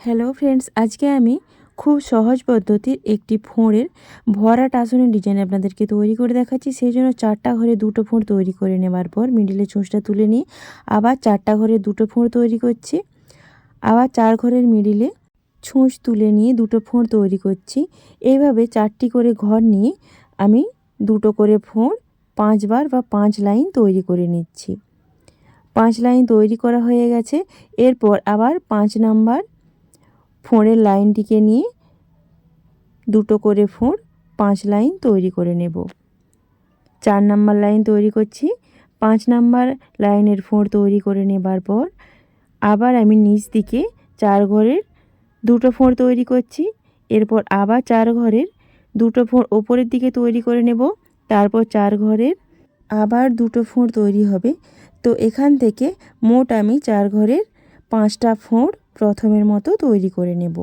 Hello friends আজকে আমি খুব সহজ পদ্ধতির একটি ফোঁড়ের ভরাট আসনের ডিজাইন আপনাদেরকে তৈরি করে দেখাচ্ছি। সেই জন্য চারটা ঘরে দুটো ফোঁড় তৈরি করে নেবার পর মিডিলে চোঁচটা তুলে নিয়ে আবার চারটা ঘরে দুটো ফোঁড় তৈরি করছি। আবার চার ঘরের মিডিলে ছুঁচ তুলে নিয়ে দুটো ফোঁড় তৈরি করছি। এইভাবে চারটি করে ঘর নিয়ে আমি দুটো করে ফোঁড় পাঁচবার বা পাঁচ লাইন তৈরি করে নিচ্ছি। পাঁচ লাইন তৈরি করা হয়ে গেছে। এরপর আবার পাঁচ নাম্বার ফোঁড়ের লাইনটিকে নিয়ে দুটো করে ফোঁড়, পাঁচ লাইন তৈরি করে নেব। চার নাম্বার লাইন তৈরি করছি। পাঁচ নাম্বার লাইনের ফোঁড় তৈরি করে নেবার পর আবার আমি নিচ দিকে চার ঘরের দুটো ফোঁড় তৈরি করছি। এরপর আবার চার ঘরের দুটো ফোঁড় ওপরের দিকে তৈরি করে নেব। তারপর চার ঘরের আবার দুটো ফোঁড় তৈরি হবে। তো এখান থেকে মোট আমি চার ঘরের পাঁচটা ফোঁড় প্রথমের মতো তৈরি করে নেব।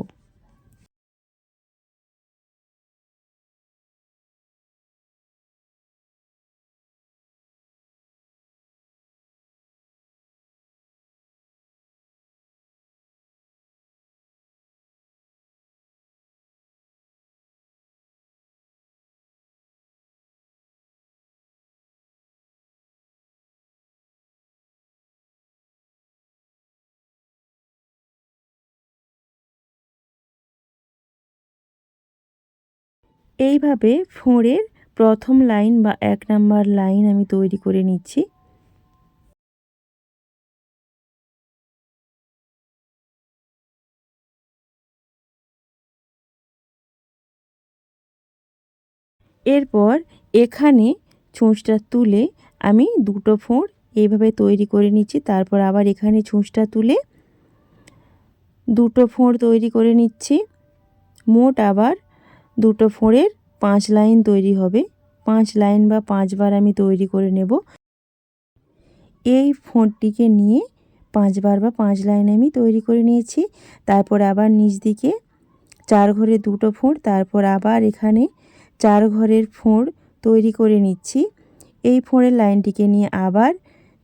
এইভাবে ফোঁড়ের প্রথম লাইন বা এক নাম্বার লাইন আমি তৈরি করে নিচ্ছি। এরপর এখানে ছুঁচটা তুলে আমি দুটো ফোঁড় এইভাবে তৈরি করে নিচ্ছি। তারপর আবার এখানে ছুঁচটা তুলে দুটো ফোঁড় তৈরি করে নিচ্ছি। মোট আবার দুটো ফোঁড়ের পাঁচ লাইন তৈরি হবে। পাঁচ লাইন বা পাঁচবার আমি তৈরি করে নেব। এই ফোঁড়টিকে নিয়ে পাঁচবার বা পাঁচ লাইন আমি তৈরি করে নিয়েছি। তারপর আবার নিচ দিকে চার ঘরে দুটো ফোঁড়, তারপর আবার এখানে চার ঘরের ফোঁড় তৈরি করে নিচ্ছি। এই ফোঁড়ের লাইনটিকে নিয়ে আবার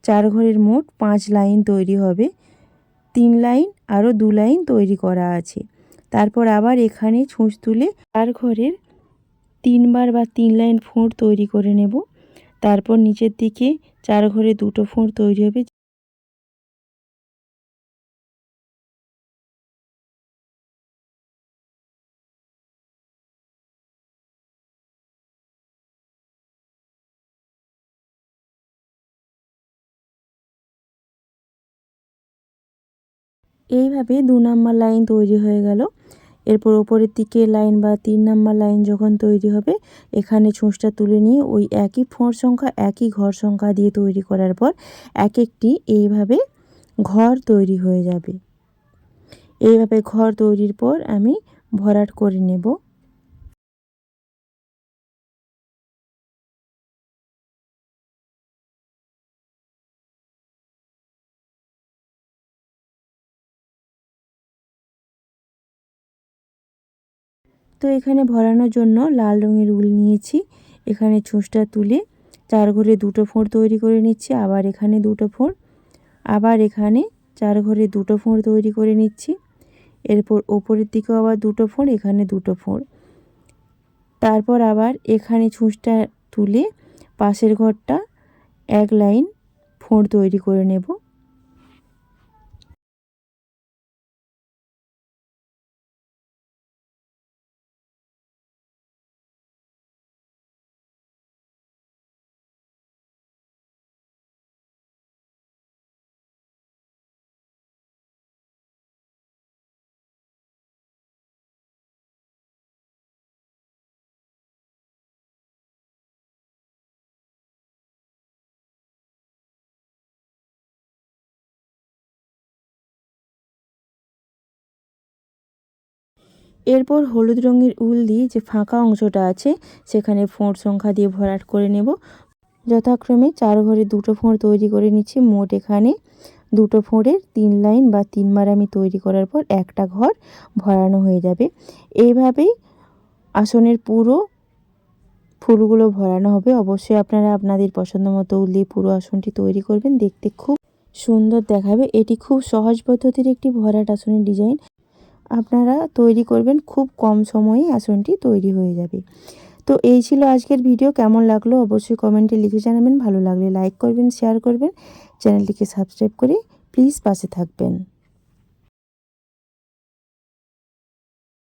চার ঘরের মোট পাঁচ লাইন তৈরি হবে। তিন লাইন আরও দু লাইন তৈরি করা আছে। তারপর আবার এখানে ছুঁচ তুলে চার ঘরের তিনবার বা তিন লাইন ফোঁড় তৈরি করে নেব। তারপর নিচের দিকে চার ঘরে দুটো ফোঁড় তৈরি হবে। এইভাবে দু নাম্বার লাইন তৈরি হয়ে গেল। এরপর ওপরের দিকে লাইন বা তিন নাম্বার লাইন যখন তৈরি হবে, এখানে ছুঁচটা তুলে নিয়ে ওই একই ফোঁড় সংখ্যা, একই ঘর সংখ্যা দিয়ে তৈরি করার পর এক একটি এইভাবে ঘর তৈরি হয়ে যাবে। এইভাবে ঘর তৈরির পর আমি ভরাট করে নেব। তো এখানে ভরানোর জন্য লাল রঙের উল নিয়েছি। এখানে ছুঁচটা তুলে চার ঘরে দুটো ফোঁড় তৈরি করে নিচ্ছি, আবার এখানে দুটো ফোঁড়। আবার এখানে চার ঘরে দুটো ফোঁড় তৈরি করে নিচ্ছি। এরপর ওপরের দিকেও আবার দুটো ফোঁড়, এখানে দুটো ফোঁড়। তারপর আবার এখানে ছুঁচটা তুলে পাশের ঘরটা এক লাইন ফোঁড় তৈরি করে নেব। এরপর হলুদ রঙের উল দিয়ে যে ফাঁকা অংশটা আছে, সেখানে ফোঁড় সংখ্যা দিয়ে ভরাট করে নেব। যথাক্রমে চার ঘরে দুটো ফোঁড় তৈরি করে নিচ্ছি, মোট এখানে দুটো ফোঁড়ের তিন লাইন বা তিনবার আমি তৈরি করার পর একটা ঘর ভরানো হয়ে যাবে। এইভাবেই আসনের পুরো ফুলগুলো ভরানো হবে। অবশ্যই আপনারা আপনাদের পছন্দ মতো উল দিয়ে পুরো আসনটি তৈরি করবেন, দেখতে খুব সুন্দর দেখাবে। এটি খুব সহজ পদ্ধতির একটি ভরাট আসনের ডিজাইন। আপনারা তৈরি করবেন খুব কম সময়ে আসনটি তৈরি হয়ে যাবে। তো এই ছিল আজকের ভিডিও, কেমন লাগল অবশ্যই কমেন্টে লিখে জানাবেন। ভালো লাগলে লাইক করবেন, শেয়ার করবেন। চ্যানেলটিকে সাবস্ক্রাইব করে প্লিজ পাশে থাকবেন।